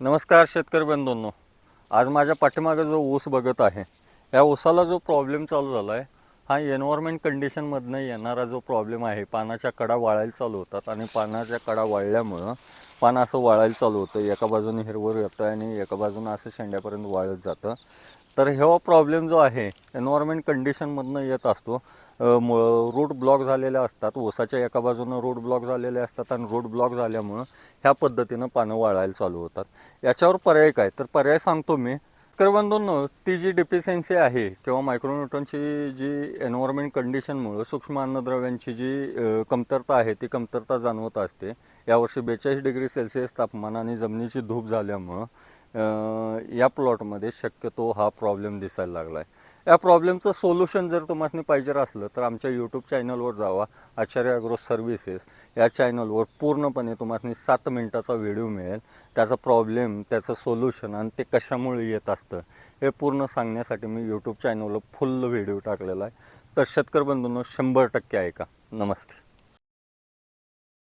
नमस्कार शेतकरी बंधूंनो. आज माझ्या पाठीमागे जो ऊस बघत आहे या ऊसाला जो प्रॉब्लेम चालू झाला आहे हा एन्व्हायरमेंट कंडिशनमधनं येणारा जो प्रॉब्लेम आहे पानाच्या कडा वाळायला चालू होतात आणि पानाच्या कडा वाळल्यामुळं पान असं वाळायला चालू होतं. एका बाजूने हिरवर येतं आणि एका बाजूनं असं शेंड्यापर्यंत वाळत जातं. तर हा प्रॉब्लेम जो आहे एन्व्हायरमेंट कंडिशनमधनं येत असतो. रूट ब्लॉक झालेल्या असतात. ओसाच्या एका बाजूनं रूट ब्लॉक झालेले असतात आणि रूट ब्लॉक झाल्यामुळं ह्या पद्धतीनं पानं वाळायला चालू होतात. याच्यावर पर्याय काय? तर पर्याय सांगतो मी. तर बंधूंनो ती जी डिफिशियन्सी आहे किंवा मायक्रोन्यूटनची जी एन्व्हायरमेंट कंडिशनमुळं सूक्ष्म अन्नद्रव्यांची जी कमतरता आहे ती कमतरता जाणवत असते. यावर्षी बेचाळीस डिग्री सेल्सिअस तापमान आणि जमिनीची धूप झाल्यामुळं या प्लॉटमध्ये शक्यतो हा प्रॉब्लेम दिसायला लागला आहे या प्रॉब्लेमचं सोल्युशन जर तुम्हाला पाहिजे असलं तर आमच्या यूट्यूब चॅनलवर जावा आचार्य अग्रो सर्व्हिसेस. या चॅनलवर पूर्णपणे तुम्हाला सात मिनिटाचा व्हिडिओ मिळेल. त्याचा प्रॉब्लेम त्याचं सोल्युशन आणि ते कशामुळे येत असतं हे पूर्ण सांगण्यासाठी मी यूट्यूब चॅनलवर फुल व्हिडिओ टाकलेला आहे. तर शेतकरी बंधूंनो शंभर टक्के ऐका. नमस्ते.